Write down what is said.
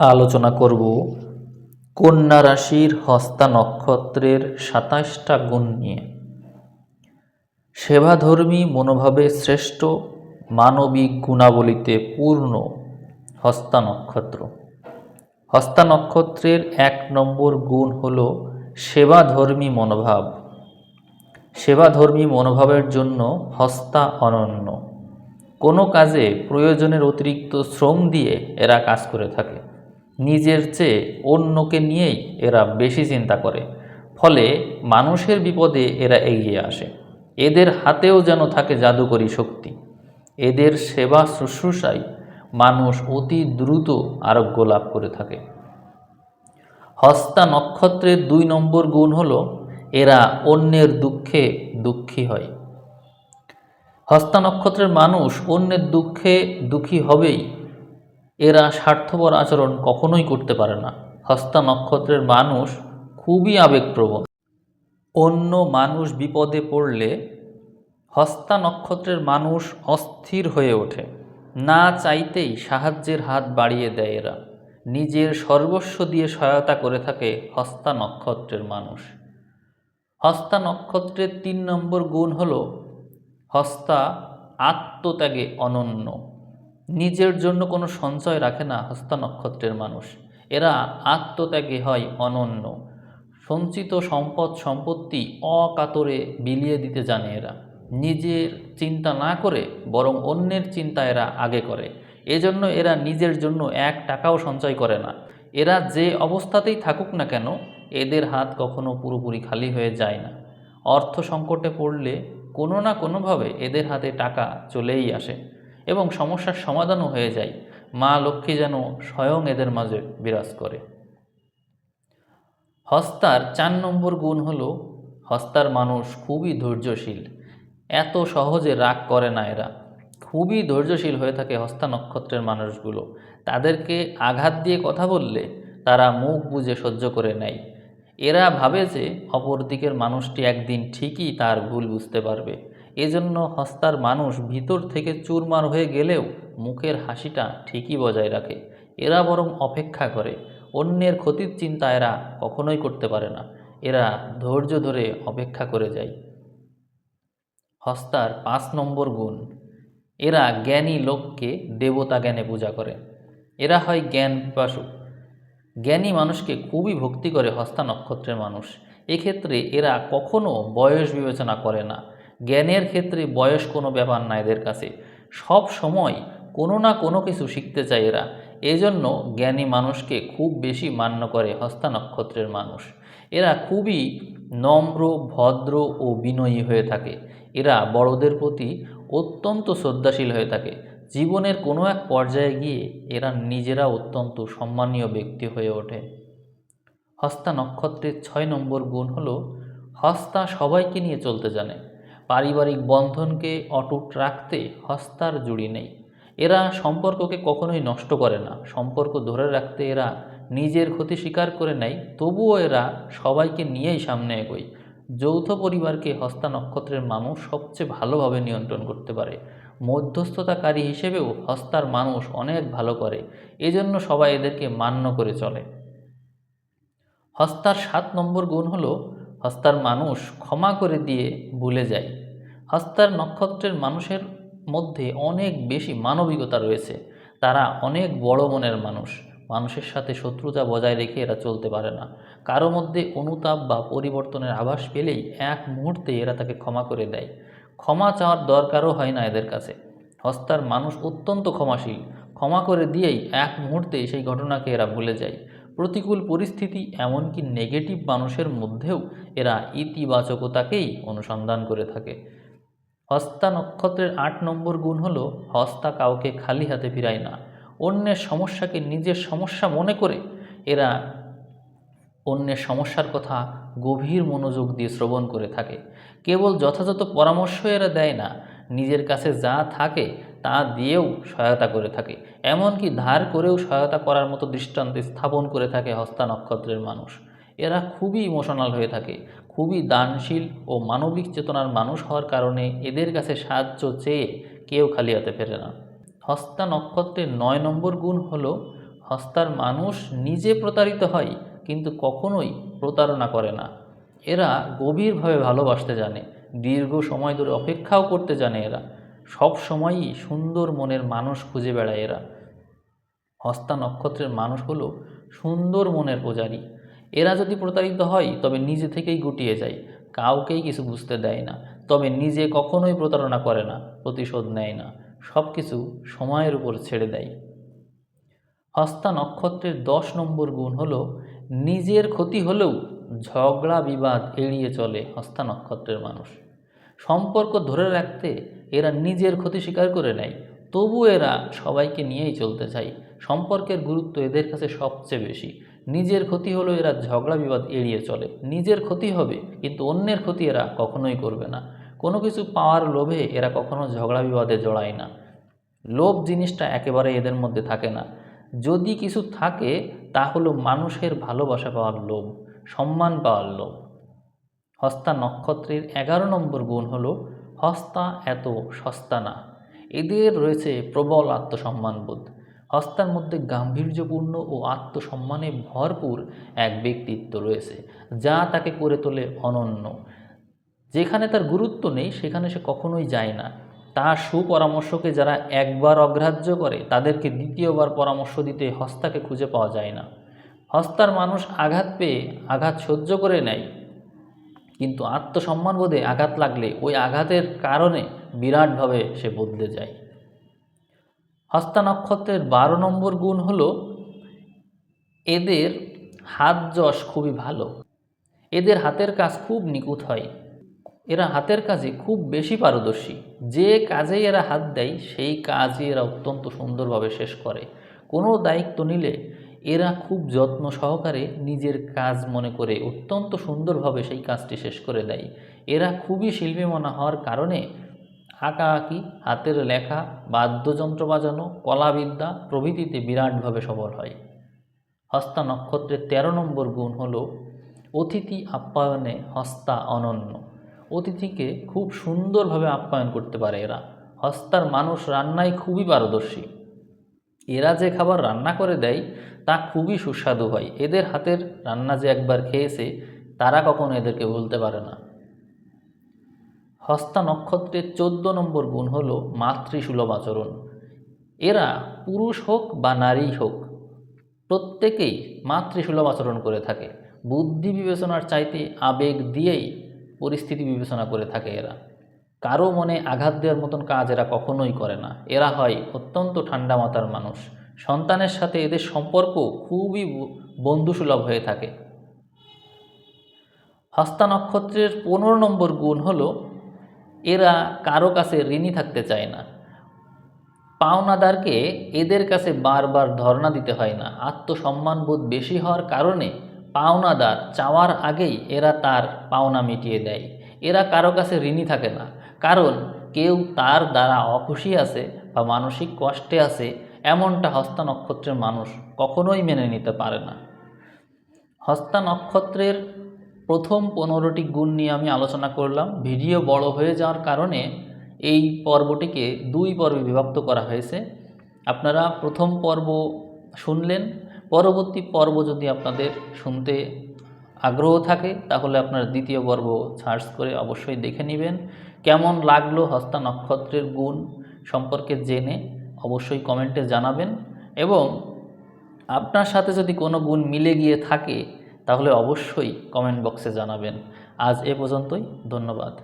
আলোচনা করব কন্যা রাশির হস্তা নক্ষত্রের সাতাশটা গুণ নিয়ে। সেবাধর্মী মনোভাবে শ্রেষ্ঠ মানবিক গুণাবলীতে পূর্ণ হস্তা নক্ষত্র। হস্তা নক্ষত্রের এক নম্বর গুণ হল সেবাধর্মী মনোভাব। সেবাধর্মী মনোভাবের জন্য হস্তা অনন্য। কোনো কাজে প্রয়োজনের অতিরিক্ত শ্রম দিয়ে এরা কাজ করে থাকে। নিজের চেয়ে অন্যকে নিয়েই এরা বেশি চিন্তা করে। ফলে মানুষের বিপদে এরা এগিয়ে আসে। এদের হাতেও যেন থাকে জাদুকরী শক্তি। এদের সেবা শুশ্রূষায় মানুষ অতি দ্রুত আরোগ্য লাভ করে থাকে। হস্তা নক্ষত্রের দুই নম্বর গুণ হল, এরা অন্যের দুঃখে দুঃখী হয়। হস্তা নক্ষত্রের মানুষ অন্যের দুঃখে দুঃখী হবেই এরা স্বার্থপর আচরণ কখনোই করতে পারে না। হস্তা নক্ষত্রের মানুষ খুবই আবেগপ্রবণ। অন্য মানুষ বিপদে পড়লে হস্তা নক্ষত্রের মানুষ অস্থির হয়ে ওঠে। না চাইতেই সাহায্যের হাত বাড়িয়ে দেয় এরা। নিজের সর্বস্ব দিয়ে সহায়তা করে থাকে হস্তা নক্ষত্রের মানুষ। হস্তা নক্ষত্রের তিন নম্বর গুণ হল হস্তা আত্মত্যাগে অনন্য। নিজের জন্য কোনো সঞ্চয় রাখে না হস্তা নক্ষত্রের মানুষ। এরা আত্মত্যাগে হয় অনন্য। সঞ্চিত সম্পদ সম্পত্তি অকাতরে বিলিয়ে দিতে জানে এরা। নিজের চিন্তা না করে বরং অন্যের চিন্তা এরা আগে করে। এজন্য এরা নিজের জন্য এক টাকাও সঞ্চয় করে না। এরা যে অবস্থাতেই থাকুক না কেন, এদের হাত কখনো পুরোপুরি খালি হয়ে যায় না। অর্থ সংকটে পড়লে কোনো না কোনোভাবে এদের হাতে টাকা চলেই আসে। এবং সমস্যার সমাধানও হয়ে যায়। মা লক্ষ্মী যেন স্বয়ং এদের মাঝে বিরাজ করে। হস্তার চার নম্বর গুণ হলো, হস্তার মানুষ খুবই ধৈর্যশীল। এত সহজে রাগ করে না এরা। খুবই ধৈর্যশীল হয়ে থাকে হস্তা নক্ষত্রের মানুষগুলো। তাদেরকে আঘাত দিয়ে কথা বললে তারা মুখ বুজে সহ্য করে নেয়। এরা ভাবে যে অপর দিকের মানুষটি একদিন ঠিকই তার ভুল বুঝতে পারবে। এজন্য হস্তার মানুষ ভিতর থেকে চুরমার হয়ে গেলেও মুখের হাসিটা ঠিকই বজায় রাখে। এরা বরং অপেক্ষা করে। অন্যের ক্ষতির চিন্তা এরা কখনোই করতে পারে না। এরা ধৈর্য ধরে অপেক্ষা করে যায়। হস্তার পাঁচ নম্বর গুণ। এরা জ্ঞানী লোককে দেবতা জ্ঞানে পূজা করে। এরা হয় জ্ঞান পিপাসু। জ্ঞানী মানুষকে খুবই ভক্তি করে হস্তা নক্ষত্রের মানুষ। এক্ষেত্রে এরা কখনো বয়স বিবেচনা করে না। জ্ঞানের ক্ষেত্রে বয়স কোনো ব্যাপার না এদের কাছে। সব সময় কোনো না কোনো কিছু শিখতে চায় এরা। এজন্য জ্ঞানী মানুষকে খুব বেশি মান্য করে হস্তা নক্ষত্রের মানুষ। এরা খুবই নম্র, ভদ্র ও বিনয়ী হয়ে থাকে। এরা বড়দের প্রতি অত্যন্ত শ্রদ্ধাশীল হয়ে থাকে। জীবনের কোনো এক পর্যায়ে গিয়ে এরা নিজেরা অত্যন্ত সম্মানীয় ব্যক্তি হয়ে ওঠে। হস্তা নক্ষত্রের ছয় নম্বর গুণ হলো, হস্তা সবাইকে নিয়ে চলতে জানে। পারিবারিক বন্ধনকে অটুট রাখতে হস্তার জুড়ি নেই। এরা সম্পর্ককে কখনোই নষ্ট করে না। সম্পর্ক ধরে রাখতে এরা নিজের ক্ষতি স্বীকার করে নেয়, তবুও এরা সবাইকে নিয়েই সামনে এগোয়। যৌথ পরিবারকে হস্তা নক্ষত্রের মানুষ সবচেয়ে ভালোভাবে নিয়ন্ত্রণ করতে পারে। মধ্যস্থতাকারী হিসেবেও হস্তার মানুষ অনেক ভালো করে। এজন্য সবাই এদেরকে মান্য করে চলে। হস্তার সাত নম্বর গুণ হলো হস্তার মানুষ ক্ষমা করে দিয়ে ভুলে যায়। হস্তার নক্ষত্রের মানুষের মধ্যে অনেক বেশি মানবিকতা রয়েছে। তারা অনেক বড় মনের মানুষ। মানুষের সাথে শত্রুতা বজায় রেখে এরা চলতে পারে না। কারও মধ্যে অনুতাপ বা পরিবর্তনের আভাস পেলেই এক মুহূর্তে এরা তাকে ক্ষমা করে দেয়। ক্ষমা চাওয়ার দরকারও হয় না এদের কাছে। হস্তার মানুষ অত্যন্ত ক্ষমাশীল। ক্ষমা করে দিয়েই এক মুহূর্তে সেই ঘটনাকে এরা ভুলে যায়। প্রতিকূল পরিস্থিতি এমনকি নেগেটিভ মানুষের মধ্যেও এরা ইতিবাচকতাকেই অনুসন্ধান করে থাকে। হস্তা নক্ষত্রের আট নম্বর গুণ হলো, হস্তা কাউকে খালি হাতে ফিরায় না। অন্যের সমস্যাকে নিজের সমস্যা মনে করে এরা অন্যের সমস্যার কথা গভীর মনোযোগ দিয়ে শ্রবণ করে থাকে। কেবল যথাযথ পরামর্শ এরা দেয় না, নিজের কাছে যা থাকে তা দিয়েও সহায়তা করে থাকে। এমনকি ধার করেও সহায়তা করার মতো দৃষ্টান্ত স্থাপন করে থাকে হস্তা নক্ষত্রের মানুষ। এরা খুবই ইমোশনাল হয়ে থাকে, খুবই দানশীল ও মানবিক চেতনার মানুষ হওয়ার কারণে এদের কাছে সাহায্য চেয়ে কেউ খালি হাতে ফেরে না। হস্তা নক্ষত্রের নয় নম্বর গুণ হল, হস্তার মানুষ নিজে প্রতারিত হয় কিন্তু কখনোই প্রতারণা করে না। এরা গভীরভাবে ভালোবাসতে জানে, দীর্ঘ সময় ধরে অপেক্ষাও করতে জানে এরা। সব সময়ই সুন্দর মনের মানুষ খুঁজে বেড়ায় এরা। হস্তা নক্ষত্রের মানুষ হলো সুন্দর মনের পূজারী। এরা যদি প্রতারিত হয়, তবে নিজে থেকেই গুটিয়ে যায়, কাউকেই কিছু বুঝতে দেয় না, তবে নিজে কখনোই প্রতারণা করে না, প্রতিশোধ নেয় না সব কিছু সময়ের উপর ছেড়ে দেয়। হস্তা নক্ষত্রের দশ নম্বর গুণ হলো, নিজের ক্ষতি হলেও ঝগড়া বিবাদ এড়িয়ে চলে হস্তা নক্ষত্রের মানুষ। সম্পর্ক ধরে রাখতে এরা নিজের ক্ষতি স্বীকার করে নেয়। তবু এরা সবাইকে নিয়েই চলতে চায়। সম্পর্কের গুরুত্ব এদের কাছে সবচেয়ে বেশি। নিজের ক্ষতি হলো এরা ঝগড়া বিবাদ এড়িয়ে চলে। নিজের ক্ষতি হবে, কিন্তু অন্যের ক্ষতি এরা কখনোই করবে না। কোনো কিছু পাওয়ার লোভে এরা কখনো ঝগড়া বিবাদে জড়ায় না। লোভ জিনিসটা একেবারে এদের মধ্যে থাকে না। যদি কিছু থাকে, তা হলো মানুষের ভালোবাসা পাওয়ার লোভ, সম্মান পাওয়ার লোভ। হস্তা নক্ষত্রের এগারো নম্বর গুণ হলো হস্তা এত সস্তা না। এদের রয়েছে প্রবল আত্মসম্মানবোধ হস্তার মধ্যে গাম্ভীর্যপূর্ণ ও আত্মসম্মানে ভরপুর এক ব্যক্তিত্ব রয়েছে, যা তাকে করে তোলে অনন্য। যেখানে তার গুরুত্ব নেই, সেখানে সে কখনোই যায় না। তার সুপরামর্শকে যারা একবার অগ্রাহ্য করে, তাদেরকে দ্বিতীয়বার পরামর্শ দিতে হস্তাকে খুঁজে পাওয়া যায় না। হস্তার মানুষ আঘাত পেয়ে, আঘাত সহ্য করে নেয় কিন্তু আত্মসম্মানবোধে আঘাত লাগলে ওই আঘাতের কারণে বিরাটভাবে সে বদলে যায়। হস্তা নক্ষত্রের বারো নম্বর গুণ হলো এদের হাত যশ খুবই ভালো। এদের হাতের কাজ খুব নিখুঁত হয়। এরা হাতের কাজে খুব বেশি পারদর্শী। যে কাজেই এরা হাত দেয়, সেই কাজই এরা অত্যন্ত সুন্দরভাবে শেষ করে। কোনো দায়িত্ব নিলে এরা খুব যত্ন সহকারে নিজের কাজ মনে করে অত্যন্ত সুন্দরভাবে সেই কাজটি শেষ করে দেয়। এরা খুবই শিল্পী মনা হওয়ার কারণে আঁকা আঁকি হাতের লেখা, বাদ্যযন্ত্র বাজানো, কলাবিদ্যা প্রভৃতিতে বিরাটভাবে সবল হয়। হস্তা নক্ষত্রের তেরো নম্বর গুণ হল অতিথি আপ্যায়নে হস্তা অনন্য। অতিথিকে খুব সুন্দরভাবে আপ্যায়ন করতে পারে এরা। হস্তার মানুষ রান্নায় খুবই পারদর্শী। এরা যে খাবার রান্না করে দেয় তা খুবই সুস্বাদু হয়। এদের হাতের রান্না যে একবার খেয়েছে, তারা কখনো এদেরকে ভুলতে পারে না। হস্তা নক্ষত্রের চোদ্দ নম্বর গুণ হল মাতৃসুলভ আচরণ। এরা পুরুষ হোক বা নারী হোক, প্রত্যেকেই মাতৃসুলভ আচরণ করে থাকে। বুদ্ধি বিবেচনার চাইতে আবেগ দিয়েই পরিস্থিতি বিবেচনা করে থাকে এরা। কারও মনে আঘাত দেওয়ার মতন কাজ এরা কখনোই করে না। এরা হয় অত্যন্ত ঠান্ডা মাথার মানুষ। সন্তানের সাথে এদের সম্পর্ক খুবই বন্ধুসুলভ হয়ে থাকে। হস্তা নক্ষত্রের পনেরো নম্বর গুণ হলো, এরা কারও কাছে ঋণী থাকতে চায় না। পাওনাদারকে এদের কাছে বারবার ধর্ণা দিতে হয় না। আত্মসম্মানবোধ বেশি হওয়ার কারণে পাওনাদার চাওয়ার আগেই এরা তার পাওনা মিটিয়ে দেয়। এরা কারও কাছে ঋণী থাকে না। কারণ কেউ তার দ্বারা অখুশি আছে বা মানসিক কষ্টে আছে, এমনটা হস্তা নক্ষত্রের মানুষ কখনোই মেনে নিতে পারে না। হস্তা নক্ষত্রের প্রথম পনেরোটি গুণ নিয়ে আমি আলোচনা করলাম। ভিডিও বড় হয়ে যাওয়ার কারণে এই পর্বটিকে দুই পর্বে বিভক্ত করা হয়েছে। আপনারা প্রথম পর্ব শুনলেন, পরবর্তী পর্ব যদি আপনাদের শুনতে আগ্রহ থাকে, তাহলে আপনার দ্বিতীয় পর্ব সার্চ করে অবশ্যই দেখে নেবেন। কেমন লাগল হস্তা নক্ষত্রের গুণ সম্পর্কে জেনে অবশ্যই কমেন্টে জানাবেন এবং আপনার সাথে যদি কোনো গুণ মিলে গিয়ে থাকে, তাহলে অবশ্যই কমেন্ট বক্সে জানাবেন। আজ এ পর্যন্তই, ধন্যবাদ।